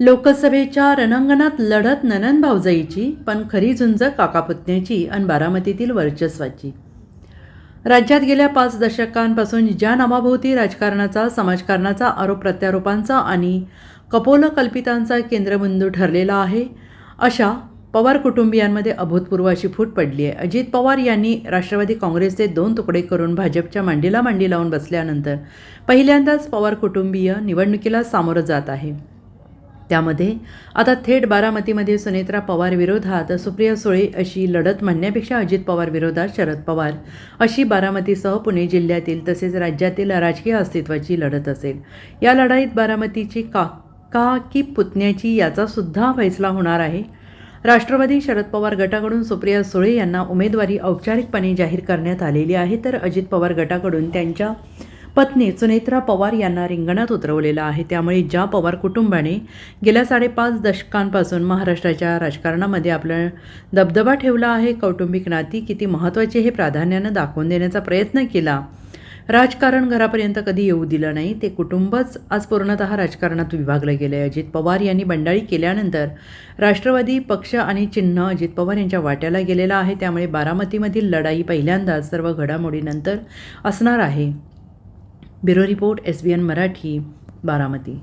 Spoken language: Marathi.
लोकसभेच्या रणांगणात लढत ननन भावजाईची पण खरी झुंज काकापुतण्याची आणि बारामतीतील वर्चस्वाची. राज्यात गेल्या पाच दशकांपासून ज्या नावाभोवती राजकारणाचा समाजकारणाचा आरोप प्रत्यारोपांचा आणि कपोलकल्पितांचा केंद्रबिंदू ठरलेला आहे अशा पवार कुटुंबियांमध्ये अभूतपूर्व अशी फूट पडली आहे अजित पवार यांनी राष्ट्रवादी काँग्रेसचे दोन तुकडे करून भाजपच्या मांडीला मांडी लावून बसल्यानंतर पहिल्यांदाच पवार कुटुंबीय निवडणुकीला सामोरं जात आहे. त्यामध्ये आता थेट बारामतीमध्ये सुनेत्रा पवार विरोधात सुप्रिया सुळे अशी लढत म्हणण्यापेक्षा अजित पवार विरोधात शरद पवार. अशी बारामतीसह पुणे जिल्ह्यातील तसेच राज्यातील राजकीय अस्तित्वाची लढत असेल. या लढाईत बारामतीची काका की पुतण्याची याचासुद्धा फैसला होणार आहे. राष्ट्रवादी शरद पवार गटाकडून सुप्रिया सुळे यांना उमेदवारी औपचारिकपणे जाहीर करण्यात आलेली आहे तर अजित पवार गटाकडून त्यांच्या पत्नी सुनेत्रा पवार यांना रिंगणात उतरवलेलं आहे. त्यामुळे ज्या पवार कुटुंबाने गेल्या साडेपाच दशकांपासून महाराष्ट्राच्या राजकारणामध्ये आपला दबदबा ठेवला आहे कौटुंबिक नाती किती महत्त्वाची हे प्राधान्यानं दाखवून देण्याचा प्रयत्न केला. राजकारण घरापर्यंत कधी येऊ दिलं नाही. ते कुटुंबच आज पूर्णतः राजकारणात विभागलं गेलं आहे अजित पवार यांनी बंडाळी केल्यानंतर राष्ट्रवादी पक्ष आणि चिन्ह अजित पवार यांच्या वाट्याला गेलेलं आहे. त्यामुळे बारामतीमधील लढाई पहिल्यांदाच सर्व घडामोडीनंतर असणार आहे. Bureau report S B N Marathi Baramati.